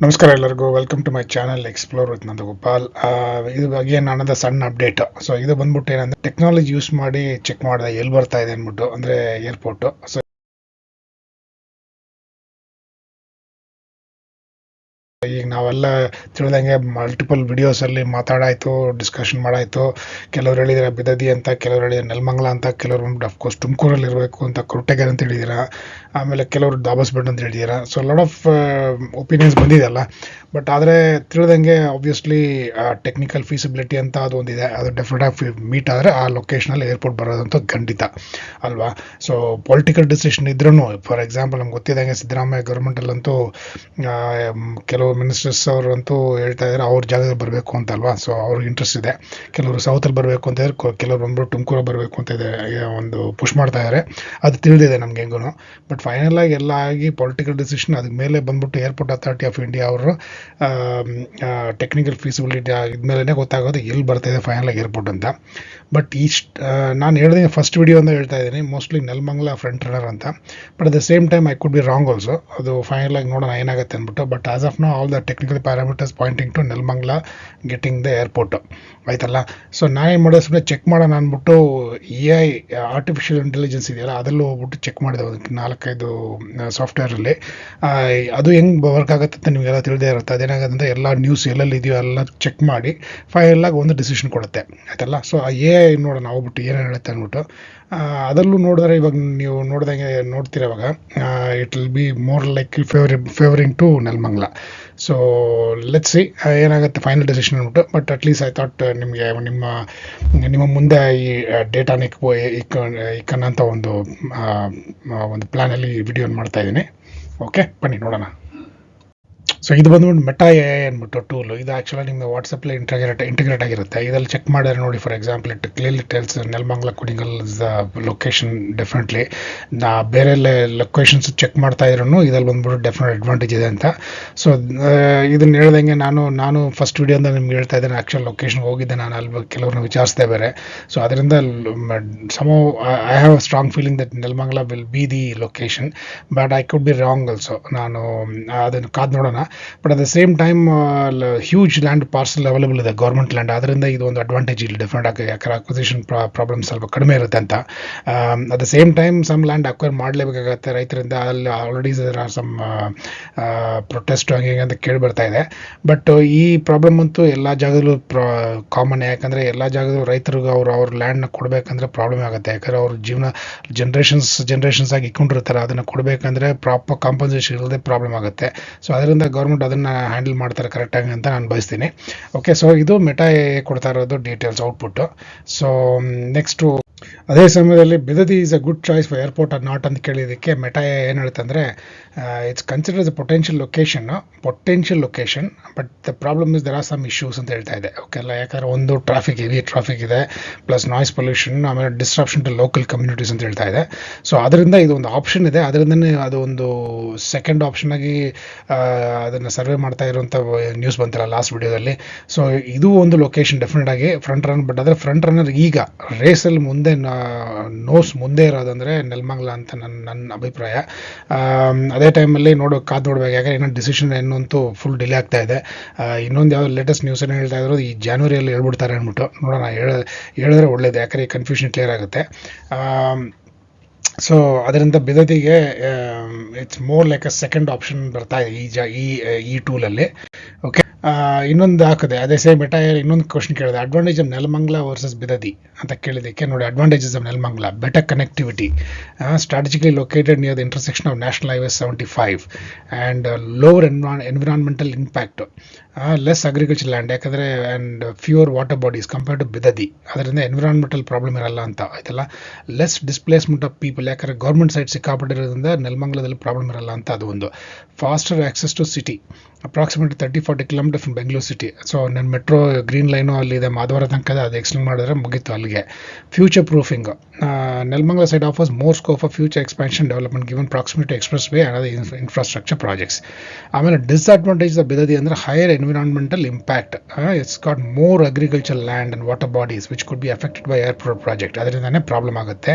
ನಮಸ್ಕಾರ ಎಲ್ಲರಿಗೂ. Welcome to my channel explore with Nandagopal. ಇದು ಬಗ್ಗೆ ನಾನದ ಸಣ್ಣ ಅಪ್ಡೇಟ್ ಸೊ ಇದು ಬಂದ್ಬಿಟ್ಟು ಏನಂದ್ರೆ ಟೆಕ್ನಾಲಜಿ ಯೂಸ್ ಮಾಡಿ ಚೆಕ್ ಮಾಡಿದೆ ಎಲ್ಲಿ ಬರ್ತಾ ಇದೆ ಅಂದ್ಬಿಟ್ಟು, ಅಂದ್ರೆ ಏರ್ಪೋರ್ಟ್ ಸೊ ಈಗ ನಾವೆಲ್ಲ ತಿಳಿದಂಗೆ ಮಲ್ಟಿಪಲ್ ವಿಡಿಯೋಸ್ ಅಲ್ಲಿ ಮಾತಾಡಾಯ್ತು ಡಿಸ್ಕಷನ್ ಮಾಡಾಯಿತು. ಕೆಲವ್ರು ಹೇಳಿದ್ರೆ ಬಿದದಿ ಅಂತ, ಕೆಲವ್ರು ಹೇಳಿದ್ರೆ ನೆಲಮಂಗಲ ಅಂತ, ಕೆಲವ್ರು ಅಫ್ಕೋರ್ಸ್ ತುಮಕೂರಲ್ಲಿ ಇರಬೇಕು ಅಂತ ಕೊರಟೆಗೆರೆ ಅಂತ ಹೇಳಿದ್ದೀರಾ ಆಮೇಲೆ ಕೆಲವರು ದಾಬಸ್ಬೆಡ್ ಅಂತ ಹೇಳಿದ್ದೀರಾ ಸೊ ಲಾಟ್ ಆಫ್ ಒಪಿನಿಯನ್ಸ್ ಬಂದಿದೆಯಲ್ಲ ಬಟ್ ಆದರೆ ತಿಳಿದಂಗೆ ಆಬ್ವಿಯಸ್ಲಿ ಟೆಕ್ನಿಕಲ್ ಫೀಸಿಬಿಲಿಟಿ ಅಂತ ಅದು ಒಂದಿದೆ ಅದು ಡೆಫಿನೆಟ್ ಆಗಿ ಮೀಟ್ ಆದರೆ ಆ ಲೊಕೇಶನಲ್ಲಿ ಏರ್ಪೋರ್ಟ್ ಬರೋದಂತ ಖಂಡಿತ. ಅಲ್ವಾ? ಸೊ ಪೊಲಿಟಿಕಲ್ ಡಿಸಿಷನ್ ಇದ್ರೂ ಫಾರ್ ಎಕ್ಸಾಂಪಲ್ ನಮ್ಗೆ ಗೊತ್ತಿದ್ದಂಗೆ ಸಿದ್ದರಾಮಯ್ಯ ಗೌರ್ಮೆಂಟಲ್ಲಂತೂ ಕೆಲವು ಮಿನಿಸ್ಟರ್ಸ್ ಅವರಂತೂ ಹೇಳ್ತಾ ಇದ್ದಾರೆ ಅವ್ರ ಜಾಗದಲ್ಲಿ ಬರಬೇಕು ಅಂತ ಅಲ್ವಾ ಸೊ ಅವ್ರಿಗೆ ಇಂಟ್ರೆಸ್ಟ್ ಇದೆ. ಕೆಲವರು ಸೌತಲ್ಲಿ ಬರಬೇಕು ಅಂತ ಇದ್ದಾರೆ ಕೆಲವರು ಬಂದ್ಬಿಟ್ಟು ತುಮಕೂರು ಬರಬೇಕು ಅಂತ ಇದೆ ಒಂದು ಪುಷ್ ಮಾಡ್ತಾ ಇದ್ದಾರೆ ಅದು ತಿಳಿದಿದೆ ನಮ್ಗೆ ಹೆಂಗೂ ಬಟ್ ಫೈನಲ್ ಎಲ್ಲ ಆಗಿ ಪೊಲಿಟಿಕಲ್ ಡಿಸಿಷನ್ ಅದ್ರ ಮೇಲೆ ಬಂದ್ಬಿಟ್ಟು ಏರ್ಪೋರ್ಟ್ ಅಥಾರಿಟಿ ಆಫ್ ಇಂಡಿಯಾ ಅವರು ಟೆಕ್ನಿಕಲ್ ಫೀಸಿಬಿಲಿಟಿ ಇದ್ಮೇಲೆ ಗೊತ್ತಾಗೋದು ಎಲ್ಲಿ ಬರ್ತಾ ಇದೆ ಫೈನಲ್ ಆಗಿ ಏರ್ಪೋರ್ಟ್ ಅಂತ. ಬಟ್ ಇಷ್ಟು ನಾನು ಹೇಳ್ದೆ ಫಸ್ಟ್ ವಿಡಿಯೋ ಅಂತ ಹೇಳ್ತಾ ಇದ್ದೀನಿ. ಮೋಸ್ಟ್ಲಿ ನೆಲಮಂಗ್ಲ ಫ್ರಂಟ್ ರನ್ನರ್ ಅಂತ. But at the same time I could be wrong also ಅದು ಫೈನಲ್ ಆಗಿ ನೋಡೋಣ ಏನಾಗುತ್ತೆ ಅಂದ್ಬಿಟ್ಟು. But as of now all the technical parameters pointing to Nelamangala getting the airport ಆಯ್ತಲ್ಲ? ಸೊ ನಾನೇನು ಮಾಡೋದು ಸುಮ್ಮನೆ ಚೆಕ್ ಮಾಡೋಣ ಅಂದ್ಬಿಟ್ಟು ಎ ಐ ಆರ್ಟಿಫಿಷಿಯಲ್ ಇಂಟೆಲಿಜೆನ್ಸ್ ಇದೆಯಲ್ಲ, ಅದರಲ್ಲೂ ಹೋಗ್ಬಿಟ್ಟು ಚೆಕ್ ಮಾಡಿದೆ ಅದಕ್ಕೆ ನಾಲ್ಕೈದು ಸಾಫ್ಟ್ವೇರಲ್ಲಿ ಅದು ಹೆಂಗೆ ವರ್ಕ್ ಆಗುತ್ತೆ ಅಂತ ನಿಮಗೆಲ್ಲ ತಿಳಿದೇ ಇರುತ್ತೆ. ಅದೇನಾಗುತ್ತೆ ಅಂದರೆ ಎಲ್ಲ ನ್ಯೂಸ್ ಎಲ್ಲೆಲ್ಲಿ ಇದೆಯೋ ಎಲ್ಲ ಚೆಕ್ ಮಾಡಿ ಫೈನಲ್ ಆಗಿ ಒಂದು ಡಿಸಿಷನ್ ಕೊಡುತ್ತೆ. ಆಯ್ತಲ್ಲ? ಸೊ ಎ ನೋಡೋಣ, ಹೋಗ್ಬಿಟ್ಟು ಏನೇನು ಹೇಳುತ್ತೆ ಅಂದ್ಬಿಟ್ಟು. ಅದರಲ್ಲೂ ನೋಡಿದ್ರೆ ಇವಾಗ ನೀವು ನೋಡ್ದಂಗೆ ನೋಡ್ತೀರ ಇವಾಗ it will be more like favour favouring to Nelamangala so let's see ಏನಾಗುತ್ತೆ ಫೈನಲ್ ಡಿಸಿಷನ್ ಅಂದ್ಬಿಟ್ಟು. But at least I thought ನಿಮಗೆ ನಿಮ್ಮ ನಿಮ್ಮ ಮುಂದೆ ಈ ಡೇಟಾನ ಇಕ್ಬೋ ಇಕ್ಕ ಇಕ್ಕನ ಅಂತ ಒಂದು ಒಂದು ಪ್ಲ್ಯಾನಲ್ಲಿ ವಿಡಿಯೋನ ಮಾಡ್ತಾ ಇದ್ದೀನಿ. ಓಕೆ ಬನ್ನಿ, ನೋಡೋಣ. ಸೊ ಇದು ಬಂದ್ಬಿಟ್ಟು ಮೆಟಾ ಎ ಐ ಅಂದ್ಬಿಟ್ಟು ಟೂಲು ಇದು ಆ್ಯಕ್ಚುಲಿ ನಿಮ್ಮ ವಾಟ್ಸಪ್ಪಲ್ಲಿ ಇಂಟಗ್ರೇಟ್ ಇಂಟಿಗ್ರೇಟ್ ಆಗಿರುತ್ತೆ. ಇದರಲ್ಲಿ ಚೆಕ್ ಮಾಡಿದ್ರೆ ನೋಡಿ for example it clearly tells Nelamangala the location definitely ನಾ ಬೇರೆ ಲೊಕೇಶನ್ಸ್ ಚೆಕ್ ಮಾಡ್ತಾ ಇದ್ರೂ ಇದ್ರಲ್ಲಿ ಬಂದ್ಬಿಟ್ಟು ಡೆಫಿನೆಟ್ ಅಡ್ವಾಂಟೇಜ್ ಇದೆ ಅಂತ. ಸೊ ಇದನ್ನ ಹೇಳ್ದಂಗೆ ನಾನು ನಾನು ಫಸ್ಟ್ ವಿಡಿಯೋದಿಂದ ನಿಮ್ಗೆ ಹೇಳ್ತಾ ಇದ್ದೇನೆ ಆ್ಯಕ್ಚುಲ್ ಲೊಕೇಶನ್ಗೆ ಹೋಗಿದ್ದೆ ನಾನು ಅಲ್ಲಿ ಕೆಲವ್ರನ್ನ ವಿಚಾರಿಸ್ದೆ ಬೇರೆ. ಸೊ ಅದರಿಂದ ಸಮ I have a strong feeling that Nelamangala will be the location but I could be wrong also ನಾನು, ಅದನ್ನು ಕಾದು ನೋಡೋಣ. But at the same time huge land parcel available ಇದೆ ಗೌರ್ಮೆಂಟ್ ಲ್ಯಾಂಡ್ ಅದರಿಂದ ಇದು ಒಂದು ಅಡ್ವಾಂಟೇಜ್ ಇಲ್ಲಿ ಡಿಫ್ರೆಂಟ್ ಆಗಿ ಯಾಕಂದ್ರೆ ಅಕ್ವಿಸಿಷನ್ ಪ್ರಾಬ್ಲಮ್ ಸ್ವಲ್ಪ ಕಡಿಮೆ ಇರುತ್ತೆ ಅಂತ. At the same time some land acquire ಮಾಡಲೇಬೇಕಾಗತ್ತೆ ರೈತರಿಂದ. ಅಲ್ಲಿ ಆಲ್ರೆಡಿ ಸಮ್ ಪ್ರೊಟೆಸ್ಟ್ ಹಂಗೆ ಅಂತ ಕೇಳಿ ಬರ್ತಾ ಇದೆ. ಬಟ್ ಈ ಪ್ರಾಬ್ಲಮ್ ಅಂತೂ ಎಲ್ಲ ಜಾಗದಲ್ಲೂ ಕಾಮನ್ ಯಾಕಂದರೆ ಎಲ್ಲ ಜಾಗದಲ್ಲೂ ರೈತರಿಗೆ ಅವರು ಅವ್ರ ಲ್ಯಾಂಡ್ನ ಕೊಡಬೇಕಂದ್ರೆ ಪ್ರಾಬ್ಲಮ್ ಆಗುತ್ತೆ. ಯಾಕಂದರೆ ಅವ್ರ ಜೀವನ ಜನ್ರೇಷನ್ಸ್ ಜನ್ರೇಷನ್ಸ್ ಆಗಿ ಇಕ್ಕೊಂಡಿರ್ತಾರೆ. ಅದನ್ನು ಕೊಡಬೇಕಂದ್ರೆ ಪ್ರಾಪರ್ ಕಾಂಪನ್ಸೇಷನ್ ಇಲ್ಲದೆ ಪ್ರಾಬ್ಲಮ್ ಆಗುತ್ತೆ. ಸೊ ಅದರಿಂದ ಗೌರ್ಮೆಂಟ್ ಅದನ್ನು ಹ್ಯಾಂಡಲ್ ಮಾಡ್ತಾರೆ ಕರೆಕ್ಟಾಗಿ ಅಂತ ನಾನು ಬಯಸ್ತೀನಿ. ಓಕೆ ಸೊ ಇದು ಮೆಟಾ ಕೊಡ್ತಾ ಇರೋದು ಡೀಟೇಲ್ಸ್ ಔಟ್ಪುಟ್ಟು ಸೊ ನೆಕ್ಸ್ಟು ಅದೇ ಸಮಯದಲ್ಲಿ Bidadi is a good choice for airport or not ಅಂತ ಕೇಳಿದ್ದಕ್ಕೆ ಮೆಟಾ ಏನು ಹೇಳುತ್ತೆ ಅಂದರೆ it's consider as a potential location potential location but the problem is there are some issues ಅಂತ ಹೇಳ್ತಾ ಇದೆ. ಓಕೆಲ್ಲ ಯಾಕಂದರೆ ಒಂದು ಟ್ರಾಫಿಕ್ ಹೆವಿ ಟ್ರಾಫಿಕ್ ಇದೆ ಪ್ಲಸ್ ನಾಯ್ಸ್ ಪೊಲ್ಯೂಷನ್ ಆಮೇಲೆ ಡಿಸ್ಟ್ರಪ್ಷನ್ ಟು ಲೋಕಲ್ ಕಮ್ಯುನಿಟೀಸ್ ಅಂತ ಹೇಳ್ತಾ ಇದೆ. ಸೊ ಅದರಿಂದ ಇದು ಒಂದು ಆಪ್ಷನ್ ಇದೆ. ಅದರಿಂದನೇ ಅದು ಒಂದು ಸೆಕೆಂಡ್ ಆಪ್ಷನ್ ಆಗಿ ಅದನ್ನು ಸರ್ವೆ ಮಾಡ್ತಾ ಇರುವಂಥ ನ್ಯೂಸ್ ಬಂತಲ್ಲ ಲಾಸ್ಟ್ ವಿಡಿಯೋದಲ್ಲಿ ಸೊ ಇದು ಒಂದು ಲೊಕೇಶನ್ ಡೆಫಿನೆಟ್ ಆಗಿ ಫ್ರಂಟ್ ರನ್ ಬಟ್ ಆದರೆ ಫ್ರಂಟ್ ರನ್ನರ್ ಈಗ ರೇಸಲ್ಲಿ ಮುಂದೆ ನೋಸ್ ಮುಂದೆ ಇರೋದಂದರೆ ನೆಲ್ಮಂಗ್ಲ ಅಂತ ನನ್ನ ನನ್ನ ಅಭಿಪ್ರಾಯ. ಅದೇ ಟೈಮಲ್ಲಿ ನೋಡೋ, ಕಾದು ನೋಡ್ಬೇಕು. ಯಾಕಂದ್ರೆ ಇನ್ನೊಂದು ಡಿಸಿಷನ್ ಇನ್ನೊಂದು ಫುಲ್ ಡಿಲೇ ಆಗ್ತಾ ಇದೆ. ಇನ್ನೊಂದು ಯಾವ್ದು ಲೇಟೆಸ್ಟ್ ನ್ಯೂಸ್ ಏನು ಹೇಳ್ತಾ ಇದ್ರು ಈ ಜಾನ್ವರಿಯಲ್ಲಿ ಹೇಳ್ಬಿಡ್ತಾರೆ ಅಂದ್ಬಿಟ್ಟು ನೋಡೋಣ, ಹೇಳ, ಹೇಳಿದ್ರೆ ಒಳ್ಳೇದು. ಯಾಕಂದ್ರೆ ಈ ಕನ್ಫ್ಯೂಷನ್ ಕ್ಲಿಯರ್ ಆಗುತ್ತೆ. ಸೊ ಅದರಿಂದ ಬಿದತಿಗೆ it's more like a second option ಬರ್ತಾ ಇದೆ ಈ ಜ, ಈ ಟೂಲಲ್ಲಿ ಓಕೆ ಇನ್ನೊಂದು ಹಾಕಿದೆ, ಅದೇ ಸೇಮ್ ಬೆಟ ಇನ್ನೊಂದು ಕ್ವಶನ್ ಕೇಳಿದೆ. Advantage of Nelamangala versus Bidadi ಅಂತ ಕೇಳಿದ್ದಕ್ಕೆ ನೋಡಿ advantages of Nelamangala better connectivity strategically located near the intersection of national highway seventy five and lower ಎನ್ವಾನ್ environmental impact less agriculture land ಯಾಕಂದರೆ and fewer water bodies compare to Bidadi ಅದರಿಂದ environmental problem ಇರಲ್ಲ ಅಂತ, ಆಯ್ತಲ್ಲ? Less displacement of people ಯಾಕಂದರೆ government side ಸಿಕ್ಕಾಪಟ್ಟಿರೋದ್ರಿಂದ ನೆಲಮಂಗ್ಲದಲ್ಲಿ problem ಇರಲ್ಲ ಅಂತ ಅದು ಒಂದು. Faster access to city approximately thirty forty kilometre from Bengaluru city so ನನ್ನ ಮೆಟ್ರೋ ಗ್ರೀನ್ ಲೈನು ಅಲ್ಲಿದೆ. ಮಾಧವರ ತನಕ ಅದು ಎಕ್ಸ್ಟೆಂಡ್ ಮಾಡಿದ್ರೆ ಮುಗೀತು ಅಲ್ಲಿಗೆ. Future proofing Nelamangala side offers more scope of future expansion development given proximity expressway ಅನ್ನೋದು ಇನ್ಫ್ರಾಸ್ಟ್ರಕ್ಚರ್ ಪ್ರಾಜೆಕ್ಟ್ಸ್ ಆಮೇಲೆ disadvantage of Bidadi ಅಂದರೆ higher environmental impact it's got more agriculture land and water bodies which could be affected by airport project ಅದರಿಂದನೇ problem ಆಗುತ್ತೆ.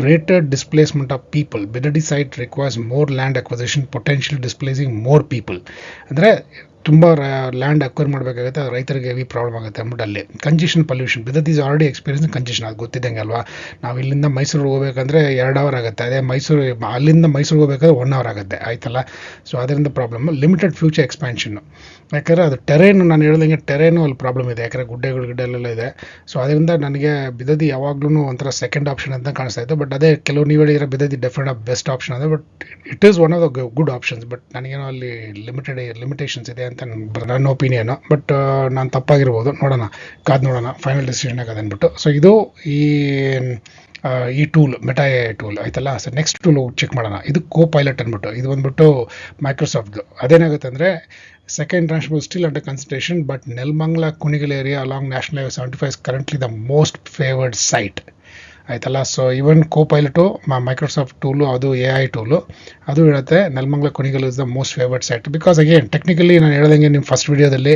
Greater displacement of people Bidadi site requires more land acquisition potential displacing more people ಅಂದರೆ ತುಂಬ land acquire ಮಾಡಬೇಕಾಗುತ್ತೆ ರೈತರಿಗೆ heavy problem ಆಗುತ್ತೆ ಅಂದ್ಬಿಟ್ಟು ಅಲ್ಲಿ congestion pollution Bidadi is already experience congestion ಅದು ಗೊತ್ತಿದ್ದಂಗೆ ಅಲ್ವಾ? ನಾವು ಇಲ್ಲಿಂದ ಮೈಸೂರಿಗೆ ಹೋಗ್ಬೇಕಂದ್ರೆ ಎರಡು ಅವರ್ ಆಗುತ್ತೆ. ಅದೇ ಮೈಸೂರು, ಅಲ್ಲಿಂದ ಮೈಸೂರಿಗೆ ಹೋಗ್ಬೇಕಾದ್ರೆ ಒನ್ ಅವರ್ ಆಗುತ್ತೆ. ಆಯ್ತಲ್ಲ? ಸೊ ಅದರಿಂದ ಪ್ರಾಬ್ಲಮ್ ಲಿಮಿಟೆಡ್ ಫ್ಯೂಚರ್ ಎಕ್ಸ್ಪ್ಯಾನ್ಷನ್ನು ಯಾಕಂದರೆ ಅದು ಟೆರೇನು ನಾನು ಹೇಳ್ದಂಗೆ ಟೆರೇನು ಅಲ್ಲಿ ಪ್ರಾಬ್ಲಮ್ ಇದೆ. ಯಾಕಂದರೆ ಗುಡ್ಡೆಗಳು ಗಿಡ್ಡೆಲ್ಲ ಇದೆ. ಸೊ ಅದರಿಂದ ನನಗೆ ಬಿದದಿ ಯಾವಾಗ್ಲೂ ಒಂಥರ ಸೆಕೆಂಡ್ ಆಪ್ಷನ್ ಅಂತ ಕಾಣಿಸ್ತಾ ಇತ್ತು. ಬಟ್ ಅದೇ ಕೆಲವು ನೀವು ಹೇಳಿರೋ Bidadi definite of best option ಅದೇ but it is one of the good options but ನನಗೇನೋ ಅಲ್ಲಿ ಲಿಮಿಟೆಡ್ ಲಿಮಿಟೇಷನ್ಸ್ ಇದೆ ಅಂತ ನನ್- ನನ್ನ ಒಪಿನಿಯನು ಬಟ್ ನಾನು ತಪ್ಪಾಗಿರ್ಬೋದು. ನೋಡೋಣ. ಕಾದು ನೋಡೋಣ. ಫೈನಲ್ ಡಿಸಿಷನ್ ಆಗೋದು ಅಂದ್ಬಿಟ್ಟು. ಸೊ ಇದು ಈ ಈ ಟೂಲ್ ಮೆಟಾ ಎ ಟೂಲ್ ಆಯ್ತಲ್ಲ? ಸೊ ನೆಕ್ಸ್ಟ್ ಟೂಲ್ ಚೆಕ್ ಮಾಡೋಣ. ಇದು ಕೋ ಪೈಲಟ್ ಅಂದ್ಬಿಟ್ಟು. ಇದು ಬಂದ್ಬಿಟ್ಟು ಮೈಕ್ರೋಸಾಫ್ಟ್ದು ಅದೇನಾಗುತ್ತೆ ಅಂದರೆ second transport still under consideration but Nelamangala Kunigal area along national highway seventy five currently the most favoured site ಆಯ್ತಲ್ಲ? So even Copilot Microsoft tool ಅದು ಎ ಐ ಟೂಲು ಅದು ಹೇಳುತ್ತೆ, Nelamangala Kunigal is the most favourite site because again technically ನಾನು ಹೇಳ್ದಂಗೆ ನಿಮ್ಮ first ವಿಡಿಯೋದಲ್ಲಿ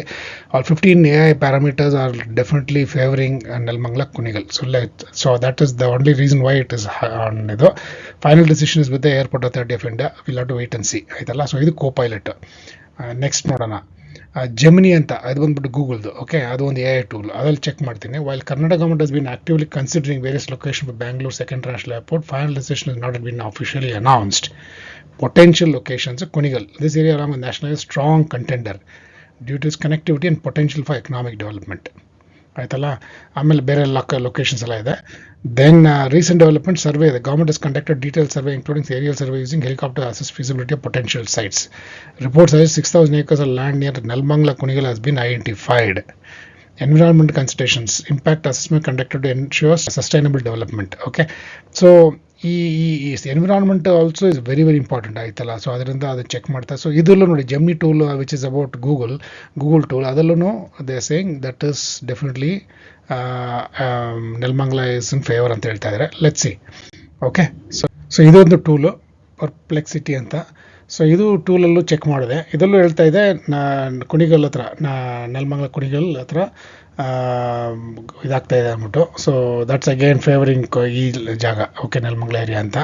all fifteen A I parameters are definitely favouring Nelamangala Kunigal. So light so that is the only reason why it is on ಇದು. Final decision is with the airport authority of India will have to wait and see ಆಯ್ತಲ್ಲ? So ಇದು Copilot next ನೋಡೋಣ. Gemini ಅಂತ, ಅದು ಬಂದ್ಬಿಟ್ಟು ಗೂಗಲ್ದು okay ಅದು ಒಂದು ಎ ಐ ಟೂಲ್ ಅದ್ರಲ್ಲಿ ಚೆಕ್ ಮಾಡ್ತೀನಿ. While Karnataka government has been actively considering various location for Bangalore second international airport final decision is not been officially announced potential locations Kunigal this area along national strong contender due to is connectivity and potential for economic development ಆಯ್ತಲ್ಲ? ಆಮೇಲೆ ಬೇರೆ ಲೊಕ locations ಎಲ್ಲ ಇದೆ. Then recent development survey ಇದೆ. Government is conducted detail survey including aerial survey using helicopter assess feasibility of potential sites reports suggest six thousand acres of land near Nelamangala Kunigal has been identified environment considerations impact assessment conducted to ensure sustainable development okay so ಈ ಈ environment also is very very important ಆಯ್ತಲ್ಲ? So ಅದರಿಂದ ಅದು check ಮಾಡ್ತಾ so ಇದರಲ್ಲೂ ನೋಡಿ Gemini tool which is about Google Google tool ಅದರಲ್ಲೂ they saying that is definitely Nelamangala is in favour ಅಂತ ಹೇಳ್ತಾ ಇದ್ದಾರೆ let see okay so so ಇದೊಂದು ಟೂಲು ಪರ್ಪ್ಲೆಕ್ಸಿಟಿ ಅಂತ. ಸೊ ಇದು ಟೂಲಲ್ಲೂ ಚೆಕ್ ಮಾಡಿದೆ. ಇದರಲ್ಲೂ ಹೇಳ್ತಾ ಇದೆ, ನಾ, ಕುಣಿಗಲ್ ಹತ್ರ, ನಾ ನೆಲಮಂಗಲ ಕುಣಿಗಲ್ ಹತ್ರ ಇದಾಗ್ತಾ ಇದೆ ಅಂದ್ಬಿಟ್ಟು. ಸೊ ದಟ್ಸ್ ಅಗೇನ್ ಫೇವರಿಂಗ್ ಈ ಜಾಗ ಓಕೆ ನೆಲಮಂಗ್ಲ ಏರಿಯಾ ಅಂತ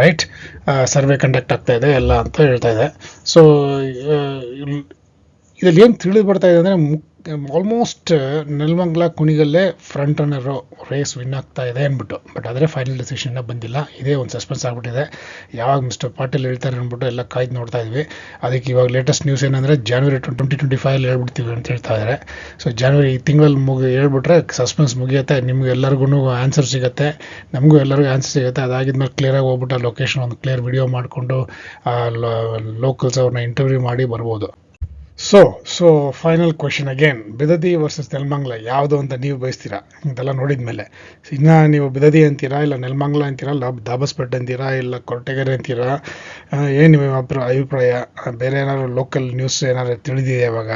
ರೈಟ್ ಸರ್ವೆ ಕಂಡಕ್ಟ್ ಆಗ್ತಾ ಇದೆ, ಎಲ್ಲ ಅಂತ ಹೇಳ್ತಾ ಇದೆ. ಸೊ ಇದ್ರಲ್ಲಿ ಏನು ತಿಳಿದು ಬರ್ತಾ ಇದೆ ಅಂದರೆ ಆಲ್ಮೋಸ್ಟ್ ನೆಲಮಂಗಲ ಕುಣಿಗಲ್ಲೇ ಫ್ರಂಟ್ ರನ್ನರು ರೇಸ್ ವಿನ್ ಆಗ್ತಾ ಇದೆ ಅಂದ್ಬಿಟ್ಟು. ಬಟ್ ಆದರೆ ಫೈನಲ್ ಡಿಸಿಷನ್ನ ಬಂದಿಲ್ಲ. ಇದೇ ಒಂದು ಸಸ್ಪೆನ್ಸ್ ಆಗಿಬಿಟ್ಟಿದೆ. ಯಾವಾಗ ಮಿಸ್ಟರ್ ಪಾಟೀಲ್ ಹೇಳ್ತಾರೆ ಅಂದ್ಬಿಟ್ಟು ಎಲ್ಲ ಕಾಯ್ದು ನೋಡ್ತಾ ಇದ್ವಿ. ಅದಕ್ಕೆ ಇವಾಗ ಲೇಟೆಸ್ಟ್ ನ್ಯೂಸ್ ಏನಂದರೆ ಜಾನ್ವರಿ ಟ್ವೆಂಟಿ ಟ್ವೆಂಟಿ ಫೈವ್ ಹೇಳ್ಬಿಡ್ತೀವಿ ಅಂತ ಹೇಳ್ತಾ ಇದ್ದಾರೆ ಸೊ ಜಾನ್ವರಿ ಈ ತಿಂಗಳಲ್ಲಿ ಮುಗಿ, ಹೇಳ್ಬಿಟ್ರೆ ಸಸ್ಪೆನ್ಸ್ ಮುಗಿಯುತ್ತೆ. ನಿಮ್ಗೆ ಎಲ್ಲರಿಗೂ ಆನ್ಸರ್ ಸಿಗುತ್ತೆ. ನಮಗೂ ಎಲ್ಲರಿಗೂ ಆನ್ಸರ್ ಸಿಗುತ್ತೆ. ಅದಾಗಿದ್ಮೇಲೆ ಕ್ಲಿಯರಾಗಿ ಹೋಗ್ಬಿಟ್ಟು ಆ ಲೊಕೇಶನ್ ಒಂದು ಕ್ಲಿಯರ್ ವಿಡಿಯೋ ಮಾಡಿಕೊಂಡು ಲೋಕಲ್ಸ್ ಅವ್ರನ್ನ ಇಂಟರ್ವ್ಯೂ ಮಾಡಿ ಬರ್ಬೋದು. So so final question again Bidadi versus Nelamangala, ಯಾವುದು ಅಂತ ನೀವು ಬಯಸ್ತೀರಾ? ಇದೆಲ್ಲ ನೋಡಿದ್ಮೇಲೆ. ಇನ್ನು ನೀವು ಬಿದದಿ ಅಂತೀರಾ, ಇಲ್ಲ ನೆಲಮಂಗ್ಲ ಅಂತೀರಾ, ಇಲ್ಲ ದಾಬಸ್ಪೇಟೆ ಅಂತೀರಾ, ಇಲ್ಲ ಕೊರಟಗೆರೆ ಅಂತೀರಾ? ಏನು ನಿಮ್ಮ ಅಭಿಪ್ರಾಯ? ಅಭಿಪ್ರಾಯ ಬೇರೆ ಏನಾದ್ರು ಲೋಕಲ್ ನ್ಯೂಸ್ ಏನಾದ್ರು ತಿಳಿದಿದೆ ಇವಾಗ?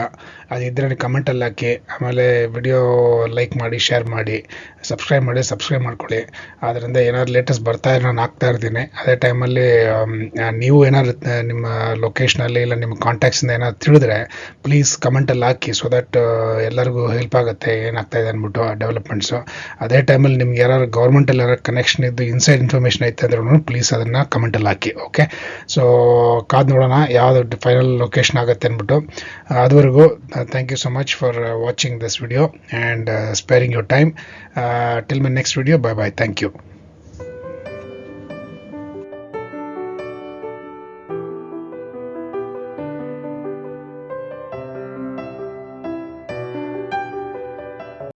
ಅದಿದ್ದರೆ ಕಮೆಂಟಲ್ಲಿ ಹಾಕಿ, ಆಮೇಲೆ ವಿಡಿಯೋ ಲೈಕ್ ಮಾಡಿ ಶೇರ್ ಮಾಡಿ ಸಬ್ಸ್ಕ್ರೈಬ್ ಮಾಡಿ ಸಬ್ಸ್ಕ್ರೈಬ್ ಮಾಡ್ಕೊಳ್ಳಿ. ಅದರಿಂದ ಏನಾದ್ರು ಲೇಟೆಸ್ಟ್ ಬರ್ತಾ ಇರೋ ನಾನು ಹಾಕ್ತಾ ಇರ್ತೀನಿ. ಅದೇ ಟೈಮಲ್ಲಿ ನೀವು ಏನಾದ್ರು ನಿಮ್ಮ ಲೊಕೇಶನಲ್ಲಿ ಇಲ್ಲ ನಿಮ್ಮ ಕಾಂಟ್ಯಾಕ್ಟ್ಸಿಂದ ಏನಾದ್ರು ತಿಳಿದ್ರೆ ಪ್ಲೀಸ್ ಕಮೆಂಟಲ್ಲಿ ಹಾಕಿ ಸೊ ದಟ್ ಎಲ್ಲರಿಗೂ ಹೆಲ್ಪ್ ಆಗುತ್ತೆ ಏನಾಗ್ತಾ ಇದೆ ಅಂದ್ಬಿಟ್ಟು ಡೆವಲಪ್ಮೆಂಟ್ಸು ಅದೇ ಟೈಮಲ್ಲಿ ನಿಮ್ಗೆ ಯಾರು ಗೌರ್ಮೆಂಟಲ್ಲಿ ಯಾರು ಕನೆಕ್ಷನ್ ಇದ್ದು ಇನ್ಸೈಡ್ ಇನ್ಫಾರ್ಮೇಷನ್ ಐತೆ ಅಂದ್ರೂ ಪ್ಲೀಸ್ ಅದನ್ನು ಕಮೆಂಟಲ್ಲಿ ಹಾಕಿ ಓಕೆ ಸೊ ಕಾದು ನೋಡೋಣ ಯಾವುದು ಫೈನಲ್ ಲೊಕೇಶನ್ ಆಗುತ್ತೆ ಅಂದ್ಬಿಟ್ಟು. ಅದುವರೆಗೂ thank you so much for watching this video and sparing your time till my next video bye bye thank you